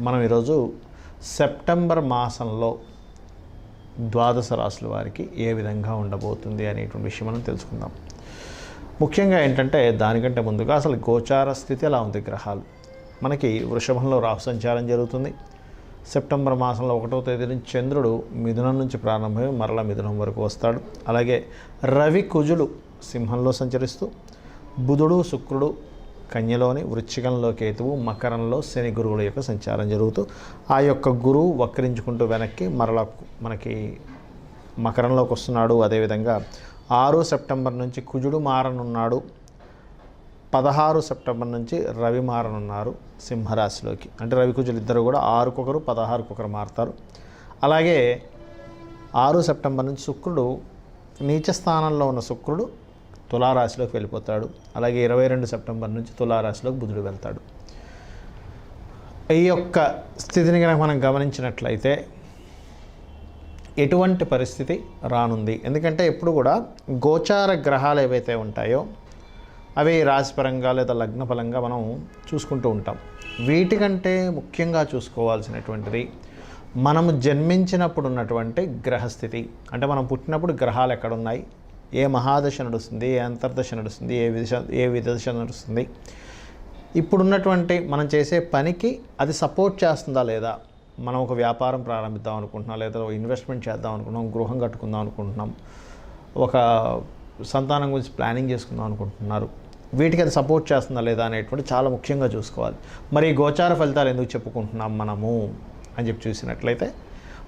మనం ఈరోజు సెప్టెంబర్ మాసంలో ద్వాదశ రాశుల వారికి ఏ విధంగా ఉండబోతుంది అనేటువంటి విషయం మనం తెలుసుకుందాం. ముఖ్యంగా ఏంటంటే దానికంటే ముందుగా అసలు గోచార స్థితి ఎలా ఉంది గ్రహాలు? మనకి వృషభంలో రాహు సంచారం జరుగుతుంది. సెప్టెంబర్ మాసంలో ఒకటో తేదీ నుంచి చంద్రుడు మిథునం నుంచి ప్రారంభమై మరల మిథునం వరకు వస్తాడు. అలాగే రవి కుజులు సింహంలో సంచరిస్తూ బుధుడు శుక్రుడు కన్యలోని వృశ్చికంలో కేతువు మకరంలో శని గురువుల యొక్క సంచారం జరుగుతూ ఆ యొక్క గురువు వక్రించుకుంటూ వెనక్కి మరల మనకి మకరంలోకి వస్తున్నాడు. అదేవిధంగా ఆరు సెప్టెంబర్ నుంచి కుజుడు మారనున్నాడు. పదహారు సెప్టెంబర్ నుంచి రవి మారనున్నారు సింహరాశిలోకి. అంటే రవి కుజులు ఇద్దరు కూడా ఆరుకొకరు పదహారుకొకరు మారుతారు. అలాగే ఆరు సెప్టెంబర్ నుంచి శుక్రుడు నీచ స్థానంలో ఉన్న శుక్రుడు తులారాశిలోకి వెళ్ళిపోతాడు. అలాగే ఇరవై రెండు సెప్టెంబర్ నుంచి తులారాశిలోకి బుధుడు వెళ్తాడు. ఈ యొక్క స్థితిని కనుక మనం గమనించినట్లయితే ఎటువంటి పరిస్థితి రానుంది? ఎందుకంటే ఎప్పుడు కూడా గోచార గ్రహాలు ఏవైతే ఉంటాయో అవి రాశిపరంగా లేదా లగ్నపరంగా మనం చూసుకుంటూ ఉంటాం. వీటికంటే ముఖ్యంగా చూసుకోవాల్సినటువంటిది మనము జన్మించినప్పుడు ఉన్నటువంటి గ్రహస్థితి. అంటే మనం పుట్టినప్పుడు గ్రహాలు ఎక్కడున్నాయి? ఏ మహాదశ నడుస్తుంది ఏ అంతర్దశ నడుస్తుంది ఏ విదశ ఏ విదశ నడుస్తుంది. ఇప్పుడున్నటువంటి మనం చేసే పనికి అది సపోర్ట్ చేస్తుందా లేదా? మనం ఒక వ్యాపారం ప్రారంభిద్దాం అనుకుంటున్నాం లేదా ఇన్వెస్ట్మెంట్ చేద్దాం అనుకుంటున్నాం గృహం కట్టుకుందాం అనుకుంటున్నాం ఒక సంతానం గురించి ప్లానింగ్ చేసుకుందాం అనుకుంటున్నారు. వీటికి అది సపోర్ట్ చేస్తుందా లేదా అనేటువంటి చాలా ముఖ్యంగా చూసుకోవాలి. మరి గోచార ఫలితాలు ఎందుకు చెప్పుకుంటున్నాం మనము అని చెప్పి చూసినట్లయితే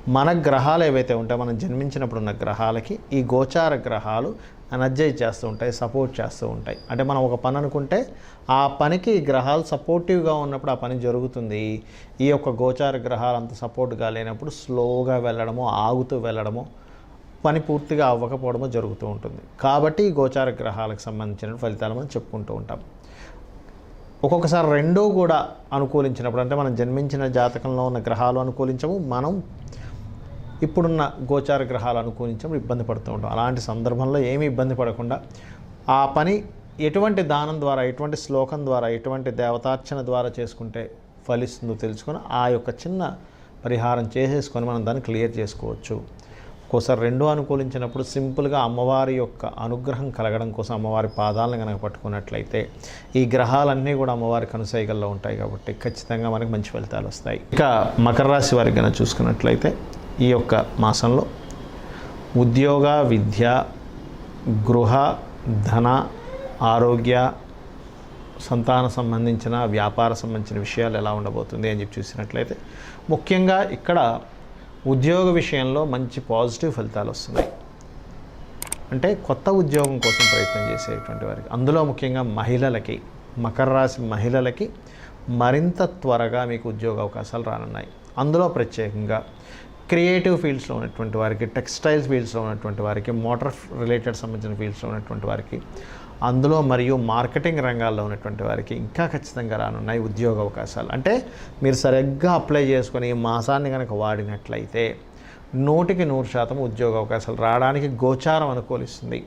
మన గ్రహాలు ఏవైతే ఉంటాయో మనం జన్మించినప్పుడు ఉన్న గ్రహాలకి ఈ గోచార గ్రహాలు ఎనర్జైజ్ చేస్తూ ఉంటాయి సపోర్ట్ చేస్తూ ఉంటాయి. అంటే మనం ఒక పని అనుకుంటే ఆ పనికి గ్రహాలు సపోర్టివ్గా ఉన్నప్పుడు ఆ పని జరుగుతుంది. ఈ యొక్క గోచార గ్రహాలు అంత సపోర్ట్గా లేనప్పుడు స్లోగా వెళ్ళడము ఆగుతూ వెళ్ళడము పని పూర్తిగా అవ్వకపోవడము జరుగుతూ ఉంటుంది. కాబట్టి ఈ గోచార గ్రహాలకు సంబంధించిన ఫలితాలు మనం చెప్పుకుంటూ ఉంటాం. ఒక్కొక్కసారి రెండూ కూడా అనుకూలించినప్పుడు అంటే మనం జన్మించిన జాతకంలో ఉన్న గ్రహాలు అనుకూలించము మనం ఇప్పుడున్న గోచార గ్రహాలు అనుకూలించడం ఇబ్బంది పడుతూ ఉంటాం. అలాంటి సందర్భంలో ఏమీ ఇబ్బంది పడకుండా ఆ పని ఎటువంటి దానం ద్వారా ఎటువంటి శ్లోకం ద్వారా ఎటువంటి దేవతార్చన ద్వారా చేసుకుంటే ఫలిస్తుందో తెలుసుకొని ఆ యొక్క చిన్న పరిహారం చేసేసుకొని మనం దాన్ని క్లియర్ చేసుకోవచ్చు. ఒక్కోసారి రెండు అనుకూలించినప్పుడు సింపుల్గా అమ్మవారి యొక్క అనుగ్రహం కలగడం కోసం అమ్మవారి పాదాలను కనుక పట్టుకున్నట్లయితే ఈ గ్రహాలన్నీ కూడా అమ్మవారి కనుసైగల్లో ఉంటాయి కాబట్టి ఖచ్చితంగా మనకి మంచి ఫలితాలు వస్తాయి. ఇక మకర రాశి వారికి కనుక చూసుకున్నట్లయితే ఈ యొక్క మాసంలో ఉద్యోగ విద్య గృహ ధన ఆరోగ్య సంతాన సంబంధించిన వ్యాపార సంబంధించిన విషయాలు ఎలా ఉండబోతుంది అని చెప్పి చూసినట్లయితే ముఖ్యంగా ఇక్కడ ఉద్యోగ విషయంలో మంచి పాజిటివ్ ఫలితాలు వస్తున్నాయి. అంటే కొత్త ఉద్యోగం కోసం ప్రయత్నం చేసేటువంటి వారికి అందులో ముఖ్యంగా మహిళలకి మకర రాశి మహిళలకి మరింత త్వరగా మీకు ఉద్యోగ అవకాశాలు రానున్నాయి. అందులో ప్రత్యేకంగా క్రియేటివ్ ఫీల్డ్స్లో ఉన్నటువంటి వారికి టెక్స్టైల్స్ ఫీల్డ్స్లో ఉన్నటువంటి వారికి మోటార్ రిలేటెడ్ సంబంధించిన ఫీల్డ్స్లో ఉన్నటువంటి వారికి అందులో మరియు మార్కెటింగ్ రంగాల్లో ఉన్నటువంటి వారికి ఇంకా ఖచ్చితంగా రానున్నాయి ఉద్యోగ అవకాశాలు. అంటే మీరు సరిగ్గా అప్లై చేసుకొని ఈ మాసాన్ని కనుక వాడినట్లయితే నూటికి నూరు శాతం ఉద్యోగ అవకాశాలు రావడానికి గోచారం అనుకూలిస్తుంది.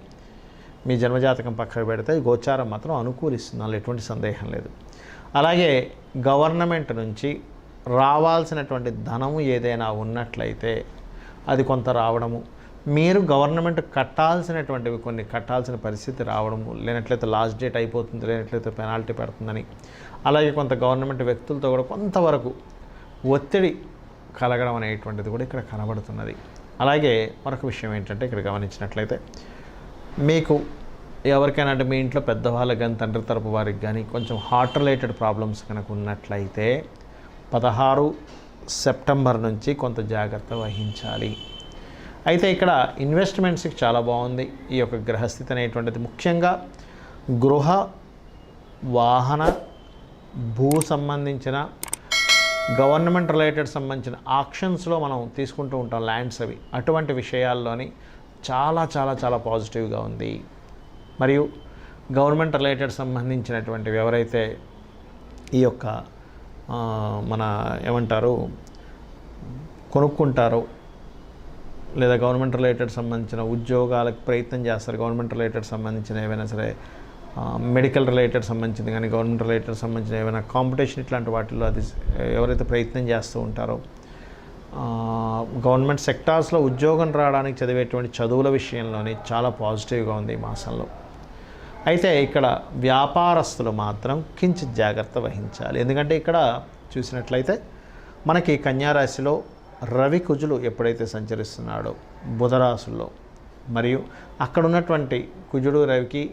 మీ జన్మజాతకం పక్కకు పెడితే గోచారం మాత్రం అనుకూలిస్తుంది. అందులో ఎటువంటి సందేహం లేదు. అలాగే గవర్నమెంట్ నుంచి రావాల్సినటువంటి ధనము ఏదైనా ఉన్నట్లయితే అది కొంత రావడము. మీరు గవర్నమెంట్ కట్టాల్సినటువంటివి కొన్ని కట్టాల్సిన పరిస్థితి రావడము. లేనట్లయితే లాస్ట్ డేట్ అయిపోతుంది లేనట్లయితే పెనాల్టీ పెడుతుందని. అలాగే కొంత గవర్నమెంట్ వ్యక్తులతో కూడా కొంతవరకు ఒత్తిడి కలగడం అనేటువంటిది కూడా ఇక్కడ కనబడుతున్నది. అలాగే మరొక విషయం ఏంటంటే ఇక్కడ గమనించినట్లయితే మీకు ఎవరికైనా అంటే మీ ఇంట్లో పెద్దవాళ్ళకి కానీ తండ్రి తరపు వారికి కానీ కొంచెం హార్ట్ రిలేటెడ్ ప్రాబ్లమ్స్ కనుక ఉన్నట్లయితే పదహారు సెప్టెంబర్ నుంచి కొంత జాగ్రత్త వహించాలి. అయితే ఇక్కడ ఇన్వెస్ట్మెంట్స్కి చాలా బాగుంది. ఈ యొక్క గ్రహస్థితి అనేటువంటిది ముఖ్యంగా గృహ వాహన భూ సంబంధించిన గవర్నమెంట్ రిలేటెడ్ సంబంధించిన ఆక్షన్స్లో మనం తీసుకుంటూ ఉంటాం ల్యాండ్స్ అవి. అటువంటి విషయాల్లోని చాలా చాలా చాలా పాజిటివ్గా ఉంది. మరియు గవర్నమెంట్ రిలేటెడ్ సంబంధించినటువంటివి ఎవరైతే ఈ యొక్క మన ఏమంటారు కొనుక్కుంటారు లేదా గవర్నమెంట్ రిలేటెడ్ సంబంధించిన ఉద్యోగాలకు ప్రయత్నం చేస్తారు. గవర్నమెంట్ రిలేటెడ్ సంబంధించిన ఏవైనా సరే మెడికల్ రిలేటెడ్ సంబంధించింది కానీ గవర్నమెంట్ రిలేటెడ్ సంబంధించిన ఏమైనా కాంపిటీషన్ ఇట్లాంటి వాటిల్లో అది ఎవరైతే ప్రయత్నం చేస్తూ ఉంటారో గవర్నమెంట్ సెక్టార్స్లో ఉద్యోగం రావడానికి చదివేటువంటి చదువుల విషయంలోనే చాలా పాజిటివ్గా ఉంది ఈ మాసంలో. అయితే ఇక్కడ వ్యాపారస్తులు మాత్రం కించిత్ జాగ్రత్త వహించాలి. ఎందుకంటే ఇక్కడ చూసినట్లయితే మనకి కన్యారాశిలో రవి కుజులు ఎప్పుడైతే సంచరిస్తున్నాడో బుధరాశుల్లో మరియు అక్కడ ఉన్నటువంటి కుజుడు రవికి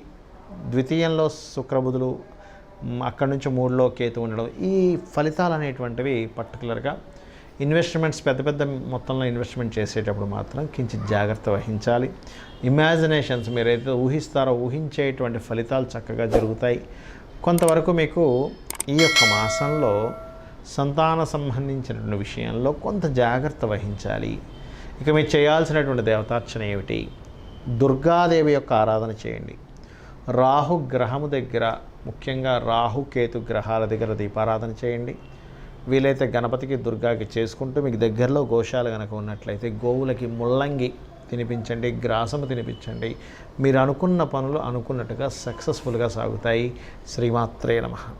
ద్వితీయంలో శుక్రబుధులు అక్కడి నుంచి మూడులో కేతు ఉండడం ఈ ఫలితాలు అనేటువంటివి పర్టికులర్గా ఇన్వెస్ట్మెంట్స్ పెద్ద పెద్ద మొత్తంలో ఇన్వెస్ట్మెంట్ చేసేటప్పుడు మాత్రం కించిత్ జాగ్రత్త వహించాలి. ఇమాజినేషన్స్ మీరైతే ఊహిస్తారో ఊహించేటువంటి ఫలితాలు చక్కగా జరుగుతాయి. కొంతవరకు మీకు ఈ యొక్క మాసంలో సంతాన సంబంధించినటువంటి విషయంలో కొంత జాగ్రత్త వహించాలి. ఇక మీరు చేయాల్సినటువంటి దేవతార్చన ఏమిటి? దుర్గాదేవి యొక్క ఆరాధన చేయండి. రాహు గ్రహము దగ్గర ముఖ్యంగా రాహు కేతు గ్రహాల దగ్గర దీపారాధన చేయండి. వీలైతే గణపతికి దుర్గాకి చేసుకుంటూ మీకు దగ్గరలో గోశాల కనుక ఉన్నట్లయితే గోవులకి ముల్లంగి తినిపించండి గ్రాసము తినిపించండి. మీరు అనుకున్న పనులు అనుకున్నట్టుగా సక్సెస్ఫుల్గా సాగుతాయి. శ్రీమాత్రే నమః.